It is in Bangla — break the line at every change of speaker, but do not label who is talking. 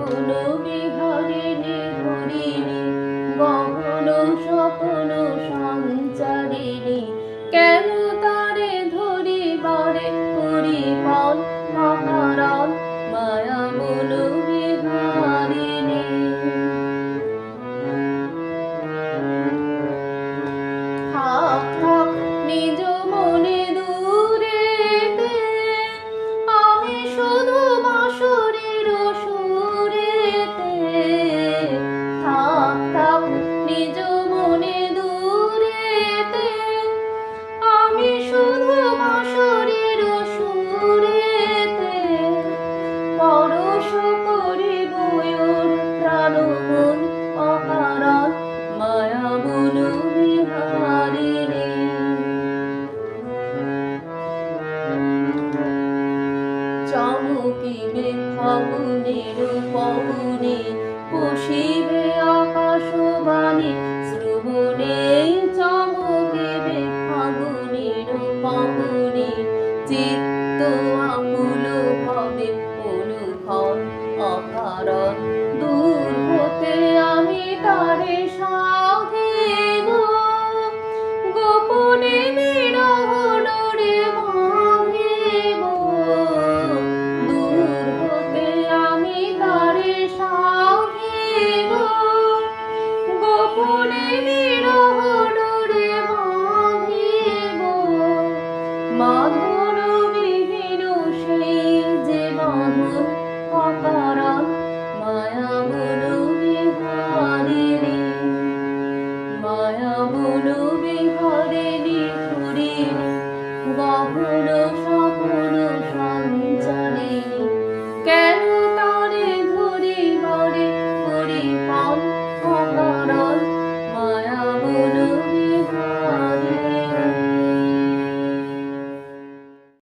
গগন বিহরিণী ঘুরিণী গগন স্বপন কেন তারে ধরি বারে পরিপাল মহারাম মায়া মনুবী চমকিবে ফাগুনের পবনে পশিবে আকাশ বাণী শ্রবণে চমকিবে ফাগুনের পবনে চিত্ত আমার মায়া বলু বিহরে নিপুরে গহন